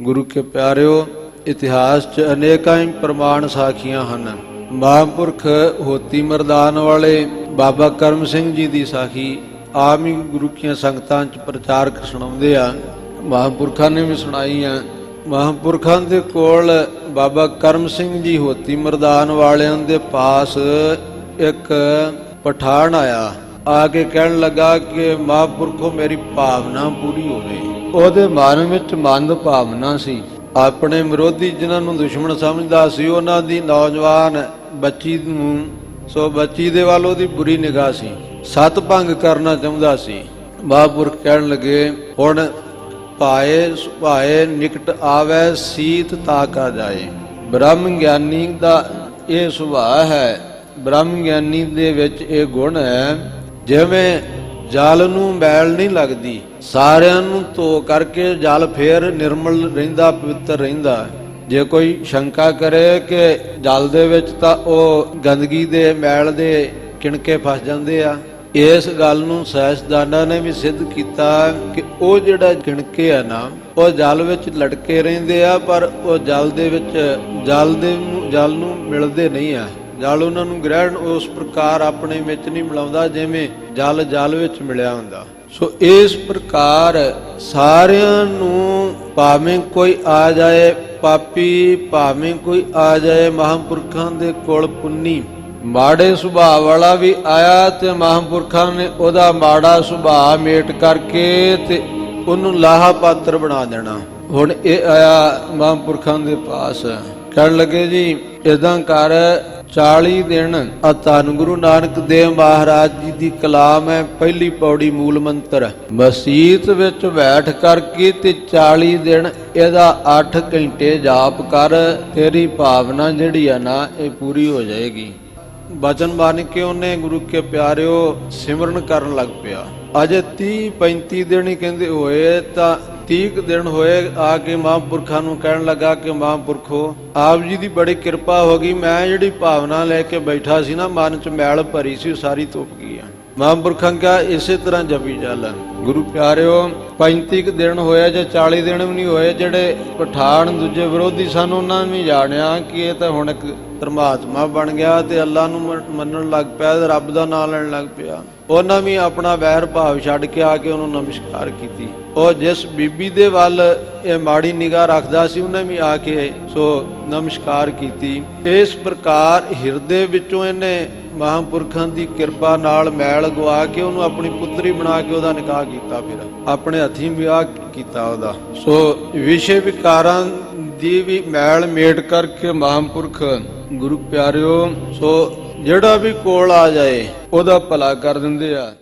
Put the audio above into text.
ਗੁਰੂ ਕੇ ਪਿਆਰਿਓ, ਇਤਿਹਾਸ 'ਚ ਅਨੇਕਾਂ ਹੀ ਪ੍ਰਮਾਣ ਸਾਖੀਆਂ ਹਨ। ਮਹਾਂਪੁਰਖ ਹੋਤੀ ਮਰਦਾਨ ਵਾਲੇ ਬਾਬਾ ਕਰਮ ਸਿੰਘ ਜੀ ਦੀ ਸਾਖੀ ਆਮ ਹੀ ਗੁਰੂ ਕੀਆਂ ਸੰਗਤਾਂ 'ਚ ਪ੍ਰਚਾਰਕ ਸੁਣਾਉਂਦੇ ਆ। ਮਹਾਂਪੁਰਖਾਂ ਨੇ ਵੀ ਸੁਣਾਈ ਆ। ਮਹਾਂਪੁਰਖਾਂ ਦੇ ਕੋਲ ਬਾਬਾ ਕਰਮ ਸਿੰਘ ਜੀ ਹੋਤੀ ਮਰਦਾਨ ਵਾਲਿਆਂ ਦੇ ਪਾਸ ਇੱਕ ਪਠਾਨ ਆਇਆ। ਆ ਕੇ ਕਹਿਣ ਲੱਗਾ ਕਿ ਮਹਾਂਪੁਰਖੋ, ਮੇਰੀ ਭਾਵਨਾ ਪੂਰੀ ਹੋਵੇ। ਉਹਦੇ ਮਨ ਵਿੱਚ ਮੰਦ ਭਾਵਨਾ ਸੀ। ਆਪਣੇ ਵਿਰੋਧੀ ਜਿਨ੍ਹਾਂ ਨੂੰ ਦੁਸ਼ਮਣ ਸਮਝਦਾ ਸੀ, ਉਹਨਾਂ ਦੀ ਨੌਜਵਾਨ ਬੱਚੀ ਨੂੰ, ਸੋ ਬੱਚੀ ਦੇ ਵੱਲ ਉਹਦੀ ਬੁਰੀ ਨਿਗਾਹ ਸੀ। ਸਤ ਭੰਗ ਕਰਨਾ ਚਾਹੁੰਦਾ ਸੀ। ਮਹਾਂਪੁਰਖ ਕਹਿਣ ਲੱਗੇ, ਹੁਣ ਭਾਏ ਸੁਭਾਏ ਨਿਕਟ ਆਵੇ, ਸੀਤ ਤਾਕਾ ਜਾਏ। ਬ੍ਰਹਮ ਗਿਆਨੀ ਦਾ ਇਹ ਸੁਭਾਅ ਹੈ। ਬ੍ਰਹਮ ਗਿਆਨੀ ਦੇ ਵਿੱਚ ਇਹ ਗੁਣ ਹੈ, ਜਿਵੇਂ ਜਲ ਨੂੰ ਮੈਲ ਨਹੀਂ ਲੱਗਦੀ। ਸਾਰਿਆਂ ਨੂੰ ਧੋ ਕਰਕੇ ਜਲ ਫੇਰ ਨਿਰਮਲ ਰਹਿੰਦਾ, ਪਵਿੱਤਰ ਰਹਿੰਦਾ ਜੇ ਕੋਈ ਸ਼ੰਕਾ ਕਰੇ ਕਿ ਜਲ ਦੇ ਵਿੱਚ ਤਾਂ ਉਹ ਗੰਦਗੀ ਦੇ ਮੈਲ ਦੇ ਕਿਣਕੇ ਫਸ ਜਾਂਦੇ ਆ। ਇਸ ਗੱਲ ਨੂੰ ਸਾਇੰਸਦਾਨਾਂ ਨੇ ਵੀ ਸਿੱਧ ਕੀਤਾ ਕਿ ਉਹ ਜਿਹੜਾ ਕਿਣਕੇ ਆ ਨਾ, ਉਹ ਜਲ ਵਿੱਚ ਲਟਕੇ ਰਹਿੰਦੇ ਆ, ਪਰ ਉਹ ਜਲ ਦੇ ਵਿੱਚ, ਜਲ ਦੇ ਜਲ ਨੂੰ ਮਿਲਦੇ ਨਹੀਂ ਆ। ਜਲ ਉਹਨਾਂ ਨੂੰ ਗ੍ਰਹਿਣ ਉਸ ਪ੍ਰਕਾਰ ਆਪਣੇ ਵਿੱਚ ਨਹੀਂ ਮਿਲਾਉਂਦਾ, ਜਿਵੇਂ ਜਲ ਜਲ ਵਿੱਚ ਮਿਲਿਆ ਹੁੰਦਾ। ਸੋ ਇਸ ਪ੍ਰਕਾਰ ਸਾਰਿਆਂ ਨੂੰ ਭਾਵੇਂ ਕੋਈ ਆ ਜਾਏ ਪਾਪੀ, ਭਾਵੇਂ ਕੋਈ ਆ ਜਾਏ ਮਹਾਂਪੁਰਖਾਂ ਦੇ ਕੋਲ ਪੁੰਨੀ, ਮਾੜੇ ਸੁਭਾਅ ਵਾਲਾ ਵੀ ਆਇਆ ਤੇ ਮਹਾਂਪੁਰਖਾਂ ਨੇ ਉਹਦਾ ਮਾੜਾ ਸੁਭਾਅ ਮੇਟ ਕਰਕੇ ਤੇ ਉਹਨੂੰ ਲਾਹਾ ਪਾਤਰ ਬਣਾ ਦੇਣਾ। ਹੁਣ ਇਹ ਆਇਆ ਮਹਾਂਪੁਰਖਾਂ ਦੇ ਪਾਸ। ਕਹਿਣ ਲੱਗੇ ਜੀ ਇਦਾਂ ਕਰ 40 ਦਿਨ ਆ ਧੰਨ ਗੁਰੂ ਨਾਨਕ ਦੇਵ ਮਹਾਰਾਜ ਜੀ ਦੀ ਕਲਾਮ ਹੈ ਪਹਿਲੀ ਪੌੜੀ ਮੂਲ ਮੰਤਰ ਮਸਜਿਦ ਵਿੱਚ ਬੈਠ ਕਰਕੇ ਤੇ 40 ਦਿਨ ਇਹਦਾ 8 ਘੰਟੇ ਜਾਪ ਕਰ, ਤੇਰੀ ਭਾਵਨਾ ਜਿਹੜੀ ਆ ਨਾ ਇਹ ਪੂਰੀ ਹੋ ਜਾਏਗੀ। ਬਚਨ ਬਣ ਕੇ ਉਹਨੇ ਗੁਰੂ ਕੇ ਪਿਆਰਿਓ ਸਿਮਰਨ ਕਰਨ ਲੱਗ ਪਿਆ। ਅਜੇ 30 35 ਦਿਨ ਹੀ ਕਹਿੰਦੇ ਹੋਏ ਤਾਂ 30 ਕੁ ਦਿਨ ਹੋਏ ਆ ਕੇ ਮਹਾਂਪੁਰਖਾਂ ਨੂੰ ਕਹਿਣ ਲੱਗਾ ਕਿ ਮਹਾਂਪੁਰਖੋ, ਆਪ ਜੀ ਦੀ ਬੜੀ ਕਿਰਪਾ ਹੋ ਗਈ, ਮੈਂ ਜਿਹੜੀ ਭਾਵਨਾ ਲੈ ਕੇ ਬੈਠਾ ਸੀ ਨਾ, ਮਨ 'ਚ ਮੈਲ ਭਰੀ ਸੀ ਸਾਰੀ ਧੁੱਪ ਗਈ ਆ। ਮਹਾਂਪੁਰਖਾਂ ਕਿਹਾ, ਇਸੇ ਤਰ੍ਹਾਂ ਜਪੀ ਚੱਲ। ਗੁਰੂ ਪਿਆਰਿਓ 35 ਕੁ ਦਿਨ ਹੋਇਆ ਜਾਂ 40 ਦਿਨ ਵੀ ਨਹੀਂ ਹੋਏ, ਜਿਹੜੇ ਪਠਾਨ ਦੂਜੇ ਵਿਰੋਧੀ ਸਨ, ਉਹਨਾਂ ਨੇ ਵੀ ਜਾਣਿਆ ਕਿ ਇਹ ਤਾਂ ਹੁਣ ਇੱਕ ਪਰਮਾਤਮਾ ਬਣ ਗਿਆ ਤੇ ਅੱਲਾ ਨੂੰ ਮੰਨਣ ਲੱਗ ਪਿਆ ਤੇ ਰੱਬ ਦਾ ਨਾਮ ਲੈਣ ਲੱਗ ਪਿਆ। ਉਹਨਾਂ ਵੀ ਆਪਣਾ ਵੈਰ ਭਾਵ ਛੱਡ ਕੇ ਆ ਕੇ ਉਹਨੂੰ ਨਮਸਕਾਰ ਕੀਤੀ। ਉਹ ਜਿਸ ਬੀਬੀ ਦੇ ਵੱਲ ਇਹ ਮਾੜੀ ਨਿਗਾਹ ਰੱਖਦਾ ਸੀ, ਉਹਨੇ ਵੀ ਆ ਕੇ ਸੋ ਨਮਸਕਾਰ ਕੀਤੀ। ਇਸ ਪ੍ਰਕਾਰ ਹਿਰਦੇ ਵਿੱਚੋਂ ਇਹਨੇ ਮਹਾਂਪੁਰਖਾਂ ਦੀ ਕਿਰਪਾ ਨਾਲ ਮੈਲ ਗਵਾ ਕੇ ਉਹਨੂੰ ਆਪਣੀ ਪੁੱਤਰੀ ਬਣਾ ਕੇ ਉਹਦਾ ਨਿਕਾਹ ਕੀਤਾ ਫਿਰ। ਆਪਣੇ ਹੱਥੀਂ ਵਿਆਹ ਕੀਤਾ ਉਹਦਾ। ਸੋ ਵਿਸ਼ੇ ਵਿਕਾਰਾਂ ਦੀ ਵੀ ਮੈਲ ਮੇਟ ਕਰਕੇ ਮਹਾਂਪੁਰਖ ਗੁਰੂ ਪਿਆਰਿਓ, ਸੋ ਜਿਹੜਾ ਵੀ ਕੋਲ ਆ ਜਾਏ ਉਹਦਾ ਭਲਾ ਕਰ ਦਿੰਦੇ ਆ।